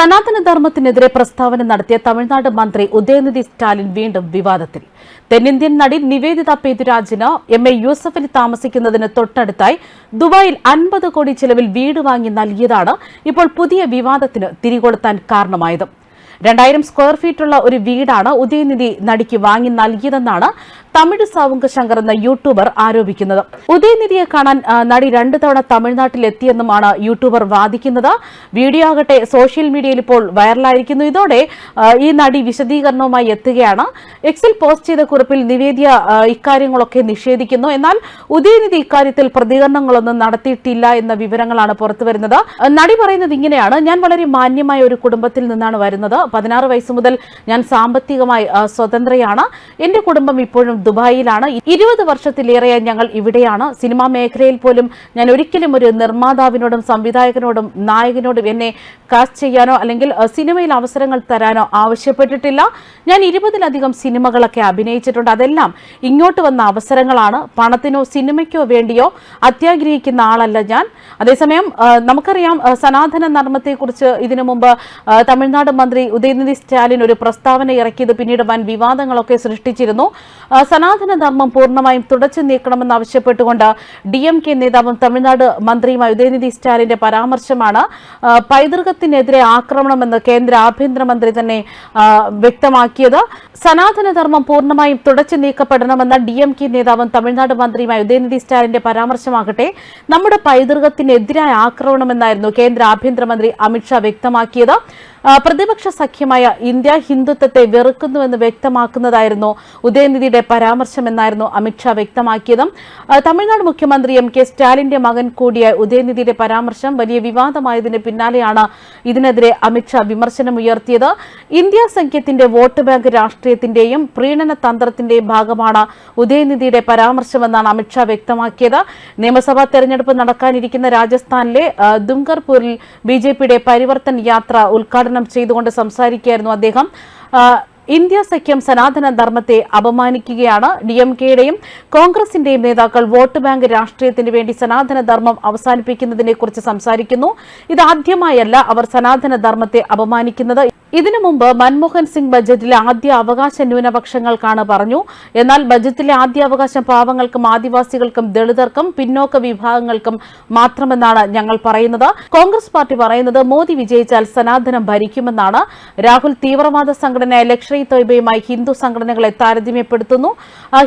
സനാതനധർമ്മത്തിനെതിരെ പ്രസ്താവന നടത്തിയ തമിഴ്നാട് മന്ത്രി ഉദയനിധി സ്റ്റാലിൻ വീണ്ടും വിവാദത്തിൽ. തെന്നിന്ത്യൻ നടി നിവേദിത പേതുരാജിന് എം എ യൂസഫലി താമസിക്കുന്നതിന് തൊട്ടടുത്തായി ദുബായിൽ അൻപത് കോടി ചെലവിൽ വീട് വാങ്ങി നൽകിയതാണ് ഇപ്പോൾ പുതിയ വിവാദത്തിന് തിരികൊളുത്താൻ കാരണമായത്. രണ്ടായിരം സ്ക്വയർ ഫീറ്റുള്ള ഒരു വീടാണ് ഉദയനിധി നടിക്ക് വാങ്ങി നൽകിയതെന്നാണ് തമിഴ് സാവുങ്ക ശങ്കർ എന്ന യൂട്യൂബർ ആരോപിക്കുന്നത്. ഉദയനിധിയെ കാണാൻ നടി രണ്ടു തവണ തമിഴ്നാട്ടിൽ എത്തിയെന്നുമാണ് യൂട്യൂബർ വാദിക്കുന്നത്. വീഡിയോ ആകട്ടെ സോഷ്യൽ മീഡിയയിൽ ഇപ്പോൾ വൈറലായിരിക്കുന്നു. ഇതോടെ ഈ നടി വിശദീകരണവുമായി എത്തുകയാണ്. എക്സിൽ പോസ്റ്റ് ചെയ്ത കുറിപ്പിൽ നിവേദ്യ ഇക്കാര്യങ്ങളൊക്കെ നിഷേധിക്കുന്നു. എന്നാൽ ഉദയനിധി ഇക്കാര്യത്തിൽ പ്രതികരണങ്ങളൊന്നും നടത്തിയിട്ടില്ല എന്ന വിവരങ്ങളാണ് പുറത്തുവരുന്നത് നടി പറയുന്നത് ഇങ്ങനെയാണ്. ഞാൻ വളരെ മാന്യമായ ഒരു കുടുംബത്തിൽ നിന്നാണ് വരുന്നത്. പതിനാറ് വയസ്സ് മുതൽ ഞാൻ സാമ്പത്തികമായി സ്വതന്ത്രയാണ്. എന്റെ കുടുംബം ഇപ്പോഴും ദുബായിലാണ്. ഇരുപത് വർഷത്തിലേറെയായി ഞങ്ങൾ ഇവിടെയാണ്. സിനിമാ മേഖലയിൽ പോലും ഞാൻ ഒരിക്കലും ഒരു നിർമ്മാതാവിനോടും സംവിധായകനോടും നായകനോടും എന്നെ കാസ്റ്റ് ചെയ്യാനോ അല്ലെങ്കിൽ സിനിമയിൽ അവസരങ്ങൾ തരാനോ ആവശ്യപ്പെട്ടിട്ടില്ല. ഞാൻ ഇരുപതിലധികം സിനിമകളൊക്കെ അഭിനയിച്ചിട്ടുണ്ട്. അതെല്ലാം ഇങ്ങോട്ട് വന്ന അവസരങ്ങളാണ്. പണത്തിനോ സിനിമയ്ക്കോ വേണ്ടിയോ അത്യാഗ്രഹിക്കുന്ന ആളല്ല ഞാൻ. അതേസമയം നമുക്കറിയാം സനാതന നർമ്മത്തെക്കുറിച്ച് ഇതിനു മുമ്പ് തമിഴ്നാട് മന്ത്രി ഉദയനിധി സ്റ്റാലിൻ ഒരു പ്രസ്താവന ഇറക്കിയത് പിന്നീട് വൻ വിവാദങ്ങളൊക്കെ സൃഷ്ടിച്ചിരുന്നു. സനാതന ധർമ്മം പൂർണമായും തുടച്ചു നീക്കണമെന്ന് ആവശ്യപ്പെട്ടുകൊണ്ട് ഡി എം കെ നേതാവും തമിഴ്നാട് മന്ത്രിയുമായ ഉദയനിധി സ്റ്റാലിന്റെ പരാമർശമാണ്. പൈതൃകത്തിനെതിരെ ആക്രമണമെന്ന് കേന്ദ്ര ആഭ്യന്തരമന്ത്രി തന്നെ വ്യക്തമാക്കിയത്. സനാതന ധർമ്മം പൂർണമായും തുടച്ചു നീക്കപ്പെടണമെന്ന ഡി എം കെ നേതാവും തമിഴ്നാട് മന്ത്രിയുമായ ഉദയനിധി സ്റ്റാലിന്റെ പരാമർശമാകട്ടെ. നമ്മുടെ പൈതൃകത്തിനെതിരായ ആക്രമണമെന്നായിരുന്നു കേന്ദ്ര ആഭ്യന്തരമന്ത്രി അമിത്ഷാ വ്യക്തമാക്കിയത്. പ്രതിപക്ഷ സഖ്യമായ ഇന്ത്യ ഹിന്ദുത്വത്തെ വെറുക്കുന്നുവെന്ന് വ്യക്തമാക്കുന്നതായിരുന്നു ഉദയനിധിയുടെ പരാമർശമെന്നായിരുന്നു അമിത്ഷാ വ്യക്തമാക്കിയതും. തമിഴ്നാട് മുഖ്യമന്ത്രി എം കെ സ്റ്റാലിന്റെ മകൻ കൂടിയായ ഉദയനിധിയുടെ പരാമർശം വലിയ വിവാദമായതിന് പിന്നാലെയാണ് ഇതിനെതിരെ അമിത്ഷാ വിമർശനമുയർത്തിയത് ഇന്ത്യ സഖ്യത്തിന്റെ വോട്ട് ബാങ്ക് രാഷ്ട്രീയത്തിന്റെയും പ്രീണന തന്ത്രത്തിന്റെയും ഭാഗമാണ് ഉദയനിധിയുടെ പരാമർശമെന്നാണ് അമിത്ഷാ വ്യക്തമാക്കിയത്. നിയമസഭാ തെരഞ്ഞെടുപ്പ് നടക്കാനിരിക്കുന്ന രാജസ്ഥാനിലെ ദുംഗർപൂരിൽ ബി പരിവർത്തൻ യാത്ര ഉദ്ഘാടനം ചെയ്തുകൊണ്ട് സംസാരിക്കുകയായിരുന്നു അദ്ദേഹം. ഇന്ത്യ സഖ്യം സനാതന ധർമ്മത്തെ അപമാനിക്കുകയാണ് ഡി എം കെയുടെയും കോൺഗ്രസിന്റെയും നേതാക്കൾ വോട്ട് ബാങ്ക് രാഷ്ട്രീയത്തിന് വേണ്ടി സനാതന ധർമ്മം അവസാനിപ്പിക്കുന്നതിനെക്കുറിച്ച് സംസാരിക്കുന്നു. ഇതാദ്യമായല്ല അവർ സനാതന ധർമ്മത്തെ അപമാനിക്കുന്നത്. ഇതിനു മുമ്പ് മൻമോഹൻ സിംഗ് ബജറ്റിലെ ആദ്യ അവകാശ ന്യൂനപക്ഷങ്ങൾക്കാണ് പറഞ്ഞു. എന്നാൽ ബജറ്റിലെ ആദ്യ അവകാശം പാവങ്ങൾക്കും ആദിവാസികൾക്കും ദളിതർക്കും പിന്നോക്ക വിഭാഗങ്ങൾക്കും മാത്രമെന്നാണ് ഞങ്ങൾ പറയുന്നത്. കോൺഗ്രസ് പാർട്ടി പറയുന്നത് മോദി വിജയിച്ചാൽ സനാതനം ഭരിക്കുമെന്നാണ്. രാഹുൽ തീവ്രവാദ സംഘടനയായ ലക്ഷറി തോയ്ബയുമായി ഹിന്ദു സംഘടനകളെ താരതമ്യപ്പെടുത്തുന്നു.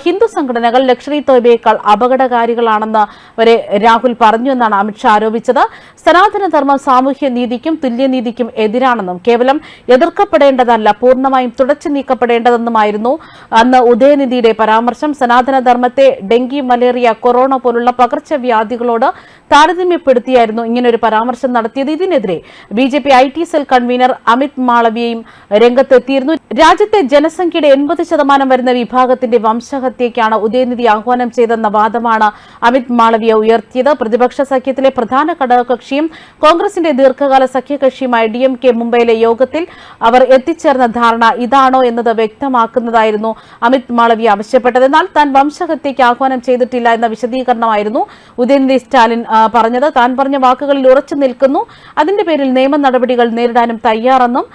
ഹിന്ദു സംഘടനകൾ ലക്ഷറി തോയ്ബയേക്കാൾ അപകടകാരികളാണെന്ന് വരെ രാഹുൽ പറഞ്ഞു എന്നാണ് അമിത്ഷാ ആരോപിച്ചത്. സനാതനധർമ്മം സാമൂഹ്യനീതിക്കും സാമൂഹ്യ നീതിക്കും തുല്യനീതിക്കും എതിരാണെന്നും കേവലം എതിർക്കപ്പെടേണ്ടതല്ല പൂർണമായും തുടച്ചു നീക്കപ്പെടേണ്ടതെന്നുമായിരുന്നു അന്ന് ഉദയനിധിയുടെ പരാമർശം. സനാതന ധർമ്മത്തെ ഡെങ്കി മലേറിയ കൊറോണ പോലുള്ള പകർച്ചവ്യാധികളോട് താരതമ്യപ്പെടുത്തിയായിരുന്നു ഒരു പരാമർശം നടത്തിയത്. ഇതിനെതിരെ B J P I T cell convener Amit മാളവിയയും രംഗത്തെത്തിയിരുന്നു. രാജ്യത്തെ ജനസംഖ്യയുടെ എൺപത് ശതമാനം വരുന്ന വിഭാഗത്തിന്റെ വംശഹത്യയ്ക്കാണ് ഉദയനിധി ആഹ്വാനം ചെയ്തെന്ന വാദമാണ് അമിത് മാളവിയ ഉയർത്തിയത്. പ്രതിപക്ഷ സഖ്യത്തിലെ പ്രധാന ഘടകകക്ഷിയും കോൺഗ്രസിന്റെ ദീർഘകാല സഖ്യകക്ഷിയുമായ ഡി എം കെ മുംബൈയിലെ യോഗത്തിൽ അവർ എത്തിച്ചേർന്ന ധാരണ ഇതാണോ എന്നത് വ്യക്തമാക്കുന്നതായിരുന്നു അമിത് മാളവിയ ആവശ്യപ്പെട്ടത്. എന്നാൽ താൻ വംശഹത്യയ്ക്ക് ആഹ്വാനം ചെയ്തിട്ടില്ല എന്ന വിശദീകരണമായിരുന്നു ഉദയനിധി സ്റ്റാലിൻ പറഞ്ഞത്. താൻ പറഞ്ഞ വാക്കുകളിൽ ഉറച്ചു നിൽക്കുന്നു. അതിന്റെ പേരിൽ നിയമ നടപടികൾ നേരിടാനും തയ്യാറെന്നും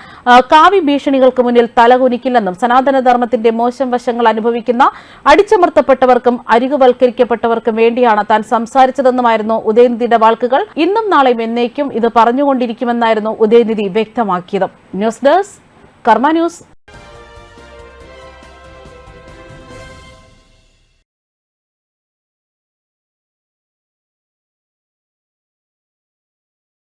കാവി ഭീഷണികൾക്ക് മുന്നിൽ തലകുനിക്കില്ലെന്നും സനാതനധർമ്മത്തിന്റെ മോശം വശങ്ങൾ അനുഭവിക്കുന്ന അടിച്ചമർത്തപ്പെട്ടവർക്കും അരികുവൽക്കരിക്കപ്പെട്ടവർക്കും വേണ്ടിയാണ് താൻ സംസാരിച്ചതെന്നുമായിരുന്നു ഉദയനിധിയുടെ വാക്കുകൾ. ഇന്നും നാളെയും എന്നേക്കും ഇത് പറഞ്ഞുകൊണ്ടിരിക്കുമെന്നായിരുന്നു ഉദയനിധി വ്യക്തമാക്കിയത്. News desk Karma news.